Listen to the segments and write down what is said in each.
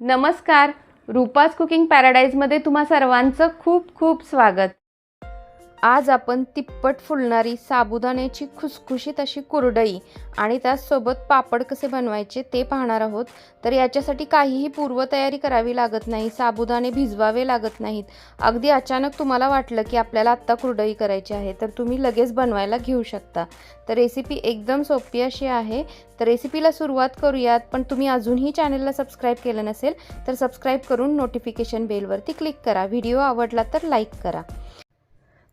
नमस्कार. रूपाज कुकिंग पॅराडाईजमध्ये तुम्हा सर्वांचं खूप खूप स्वागत. आज आपण तिप्पट फुलणारी साबुदाण्याची खुसखुशीत अशी कुरडई आणि त्याचसोबत पापड कसे बनवायचे ते पाहणार आहोत. तर याच्यासाठी काहीही पूर्वतयारी करावी लागत नाही साबुदाणे भिजवावे लागत नाहीत. अगदी अचानक तुम्हाला वाटलं की आपल्याला आत्ता कुरडई करायची आहे तर तुम्ही लगेच बनवायला घेऊ शकता. तर रेसिपी एकदम सोपी अशी आहे. तर रेसिपीला सुरुवात करूयात पण तुम्ही अजूनही चॅनलला सबस्क्राईब केलं नसेल तर सबस्क्राईब करून नोटिफिकेशन बेलवरती क्लिक करा. व्हिडिओ आवडला तर लाईक करा.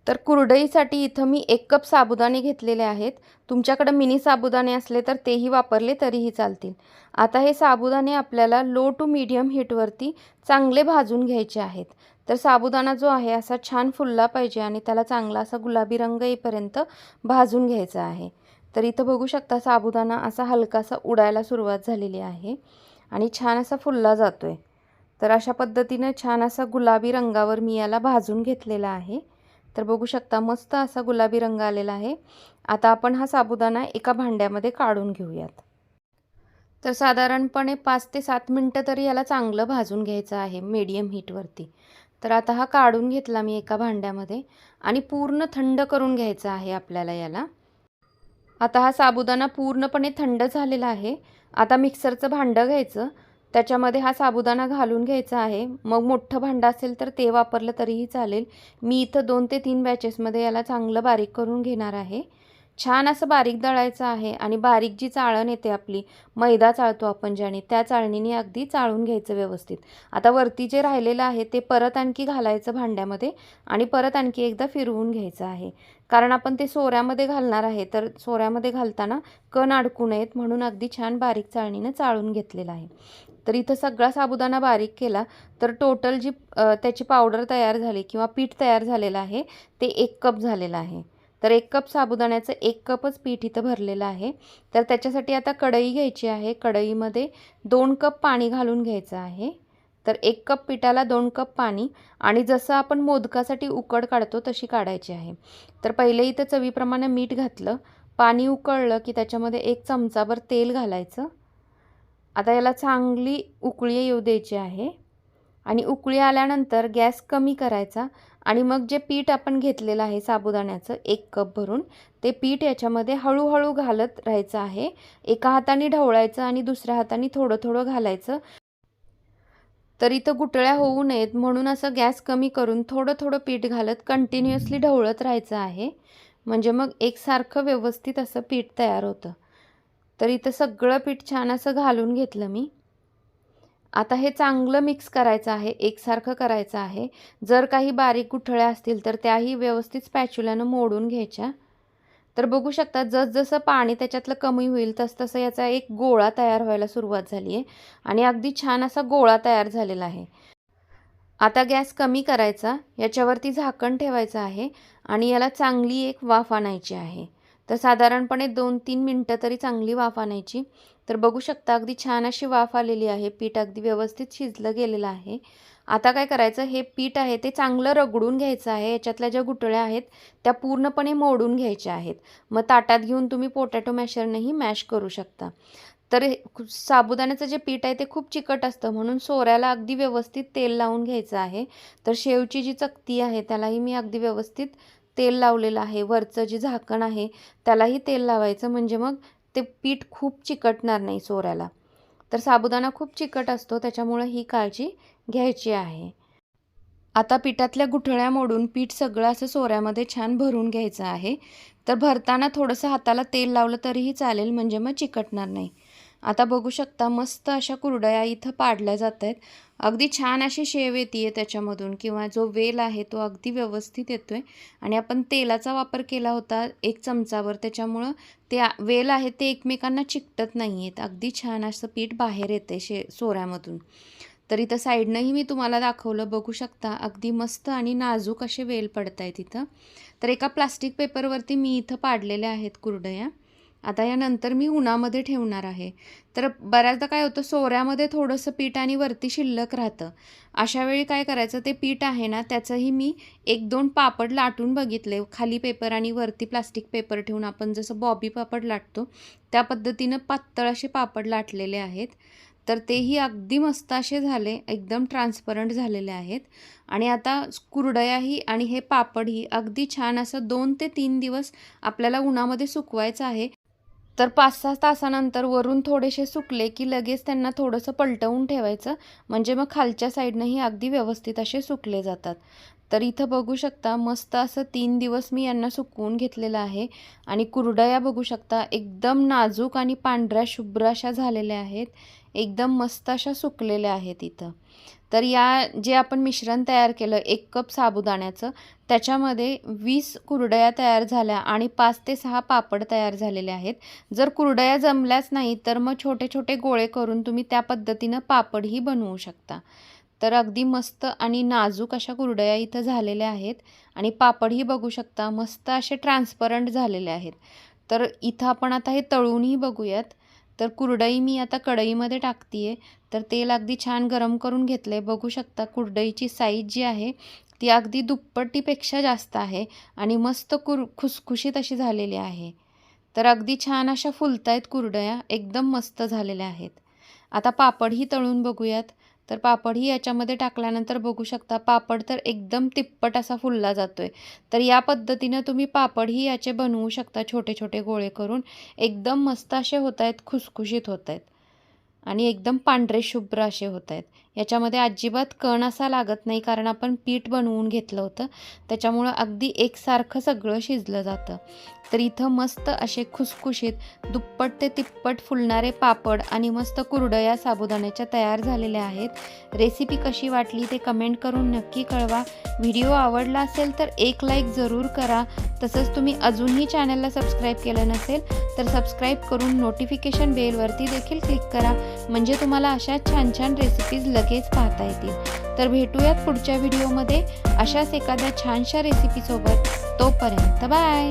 तर कुरडईसाठी इथं मी एक कप साबुदाणे घेतलेले आहेत. तुमच्याकडं मिनी साबुदाणे असले तर तेही वापरले तरीही चालतील. आता हे साबुदाणे आपल्याला लो टू मीडियम हीटवरती चांगले भाजून घ्यायचे आहेत. तर साबुदाणा जो आहे असा छान फुलला पाहिजे आणि त्याला चांगला असा गुलाबी रंग येईपर्यंत भाजून घ्यायचा आहे. तर इथं बघू शकता साबुदाणा असा हलकासा उडायला सुरुवात झालेली आहे आणि छान असा फुलला जातो आहे तर अशा पद्धतीनं छान असा गुलाबी रंगावर मी याला भाजून घेतलेला आहे. तर बघू शकता मस्त असा गुलाबी रंग आलेला आहे. आता आपण हा साबुदाणा एका भांड्यामध्ये काढून घेऊयात. तर साधारणपणे पाच ते सात मिनटं तरी याला चांगलं भाजून घ्यायचं आहे मीडियम हीटवरती तर आता हा काढून घेतला मी एका भांड्यामध्ये आणि पूर्ण थंड करून घ्यायचा आहे आपल्याला याला. आता हा साबुदाणा पूर्णपणे थंड झालेला आहे. आता मिक्सरचं भांडं घ्यायचं त्याच्यामध्ये हा साबुदाणा घालून घ्यायचा आहे. मग मोठं भांडं असेल तर ते वापरलं तरीही चालेल. मी इथं दोन ते तीन बॅचेसमध्ये याला चांगलं बारीक करून घेणार आहे. छान असं बारीक दळायचं आहे आणि बारीक जी चाळण येते आपली मैदा चाळतो आपण ज्याने त्या चाळणीने अगदी चाळून घ्यायचं व्यवस्थित. आता वरती जे राहिलेलं आहे ते परत आणखी घालायचं भांड्यामध्ये आणि परत आणखी एकदा फिरवून घ्यायचं आहे. कारण आपण ते सोऱ्यामध्ये घालणार आहे तर सोऱ्यामध्ये घालताना कण अडकू नयेत म्हणून अगदी छान बारीक चाळणीनं चाळून घेतलेलं आहे. तर इथं सगळा साबुदाणा बारीक केला. तर टोटल जी त्याची पावडर तयार झाली किंवा पीठ तयार झालेलं आहे ते एक कप झालेलं आहे. तर एक कप साबुदाण्याचं एक कपच पीठ इथं भरलेलं आहे. तर त्याच्यासाठी आता कढई घ्यायची आहे. कढईमध्ये दोन कप पाणी घालून घ्यायचं आहे. तर एक कप पिठाला दोन कप पाणी आणि जसं आपण मोदकासाठी उकड काढतो तशी काढायची आहे. तर पहिले इथं चवीप्रमाणे मीठ घातलं. पाणी उकळलं की त्याच्यामध्ये एक चमचाभर तेल घालायचं. आता याला चांगली उकळी येऊ द्यायची आहे. आणि उकळी आल्यानंतर गॅस कमी करायचा. आणि मग जे पीठ आपण घेतलेलं आहे साबुदाण्याचं एक कप भरून ते पीठ याच्यामध्ये हळूहळू घालत राहायचं आहे. एका हाताने ढवळायचं आणि दुसऱ्या हाताने थोडं थोडं घालायचं. तर इथं गुटळ्या होऊ नयेत. म्हणून असं गॅस कमी करून थोडं थोडं पीठ घालत कंटिन्युअसली ढवळत राहायचं आहे. म्हणजे मग एकसारखं व्यवस्थित असं पीठ तयार होतं. तर इथं सगळं पीठ छान असं घालून घेतलं मी. आता हे चांगलं मिक्स करायचं आहे एकसारखं करायचं आहे. जर काही बारीक गुठळ्या असतील तर त्याही व्यवस्थित स्पॅच्युल्यानं मोडून घ्यायच्या. तर बघू शकता जसजसं पाणी त्याच्यातलं कमी होईल तसतसं याचा एक गोळा तयार व्हायला सुरुवात झाली आहे आणि अगदी छान असा गोळा तयार झालेला आहे. आता गॅस कमी करायचा याच्यावरती झाकण ठेवायचं आहे आणि याला चांगली एक वाफ आणायची आहे. तर साधारणपणे दोन तीन मिनटं तरी चांगली वाफ आणायची. तर बघू शकता अगदी छान अशी वाफ आलेली आहे. पीठ अगदी व्यवस्थित शिजलं गेलेलं आहे. आता काय करायचं हे पीठ आहे ते चांगलं रगडून घ्यायचं आहे. याच्यातल्या ज्या गुटळ्या आहेत त्या पूर्णपणे मोडून घ्यायच्या आहेत. मग ताटात घेऊन तुम्ही पोटॅटो मॅशरनेही मॅश करू शकता. तर साबुदाण्याचं जे पीठ आहे ते खूप चिकट असतं. म्हणून सोऱ्याला अगदी व्यवस्थित तेल लावून घ्यायचं आहे. तर शेवची जी चकती आहे त्यालाही मी अगदी व्यवस्थित तेल लावलेलं आहे. वरचं जे झाकण आहे त्यालाही तेल लावायचं. म्हणजे मग ते पीठ खूप चिकटणार नाही सोऱ्याला तर साबुदाणा खूप चिकट असतो त्याच्यामुळं ही काळजी घ्यायची आहे. आता पिठातल्या गुठळ्या मोडून पीठ सगळं असं सोऱ्यामध्ये छान भरून घ्यायचं आहे. तर भरताना थोडंसं हाताला तेल लावलं तरीही चालेल म्हणजे मग चिकटणार नाही. आता बघू शकता मस्त अशा कुरडया इथं पाडल्या जात आहेत अगदी छान अशी शेव येते आहे त्याच्यामधून किंवा जो वेल आहे तो अगदी व्यवस्थित येतो आहे आणि आपण तेलाचा वापर केला होता एक चमचावर त्याच्यामुळं ते वेल आहे ते एकमेकांना चिकटत नाही आहेत अगदी छान असं पीठ बाहेर येते शे सोऱ्यामधून. तर इथं साईडनंही मी तुम्हाला दाखवलं. बघू शकता अगदी मस्त आणि नाजूक असे वेल पडत आहेत इथं. तर एका प्लास्टिक पेपरवरती मी इथं पाडलेल्या आहेत कुरडया. आता यानंतर मी उन्हामध्ये ठेवणार आहे. तर बऱ्याचदा काय होतं सोऱ्यामध्ये थोडंसं पीठ आणि वरती शिल्लक राहतं. अशा वेळी काय करायचं ते पीठ आहे ना त्याचंही मी एक दोन पापड लाटून बघितले. खाली पेपर आणि वरती प्लास्टिक पेपर ठेवून आपण जसं बॉबी पापड लाटतो त्या पद्धतीनं पातळ असे पापड लाटलेले आहेत. तर तेही अगदी मस्त असे झाले एकदम ट्रान्सपरंट झालेले आहेत. आणि आता कुरडयाही आणि हे पापडही अगदी छान असं दोन ते तीन दिवस आपल्याला उन्हामध्ये सुकवायचं आहे. तर पाच सहा तासानंतर वरून थोडेसे सुकले की लगेच त्यांना थोडंसं पलटवून ठेवायचं. म्हणजे मग खालच्या साईडनंही अगदी व्यवस्थित असे सुकले जातात. तर इथं बघू शकता मस्त असं तीन दिवस मी यांना सुकवून घेतलेलं आहे. आणि कुरडया बघू शकता एकदम नाजूक आणि पांढऱ्या शुभ्र अशा झालेल्या आहेत. एकदम मस्त अशा सुकलेल्या आहेत इथं. तर या जे आपण मिश्रण तयार केलं एक कप साबुदाण्याचं त्याच्यामध्ये वीस कुरडया तयार झाल्या आणि पाच ते सहा पापड तयार झालेले आहेत. जर कुरडया जमल्याच नाही तर मग छोटे छोटे गोळे करून तुम्ही त्या पद्धतीनं पापडही बनवू शकता. तर अगदी मस्त आणि नाजूक अशा कुरडया इथं झालेल्या आहेत आणि पापडही बघू शकता मस्त असे ट्रान्सपरंट झालेले आहेत. तर इथं आपण आता हे तळूनही बघूयात. तर कुरडई मी आता कढईमध्ये टाकते आहे तर तेल अगदी छान गरम करून घेतलं आहे बघू शकता कुरडईची साईज जी आहे ती अगदी दुप्पटीपेक्षा जास्त आहे आणि मस्त कुर खुसखुशीत अशी झालेली आहे. तर अगदी छान अशा फुलतायत कुरडया. एकदम मस्त झालेल्या आहेत. आता पापडही तळून बघूयात. तर पापडही याच्यामध्ये टाकल्यानंतर बघू शकता पापड तर एकदम तिप्पट असा फुलला जातो आहे तर या पद्धतीनं तुम्ही पापडही याचे बनवू शकता छोटे छोटे गोळे करून. एकदम मस्त असे होत आहेत खुसखुशीत होत आहेत आणि एकदम पांढरे शुभ्र असे होत आहेत याच्यामध्ये अजिबात कण असा लागत नाही कारण आपण पीठ बनवून घेतलं होतं. त्याच्यामुळं अगदी एकसारखं सगळं शिजलं जातं. तर इथं मस्त असे खुसखुशीत दुप्पट ते तिप्पट फुलणारे पापड आणि मस्त कुरडया साबुदाण्याच्या तयार झालेल्या आहेत. रेसिपी कशी वाटली ते कमेंट करून नक्की कळवा. व्हिडिओ आवडला असेल तर एक लाईक जरूर करा. तसंच तुम्ही अजूनही चॅनलला सबस्क्राईब केलं नसेल तर सबस्क्राईब करून नोटिफिकेशन बेलवरती देखील क्लिक करा. म्हणजे तुम्हाला अशा छान छान रेसिपीज लगेच पाहता येतील. तर भेटूयात पुढच्या व्हिडिओमध्ये अशाच एखाद्या छानशा रेसिपीसोबत तोपर्यंत बाय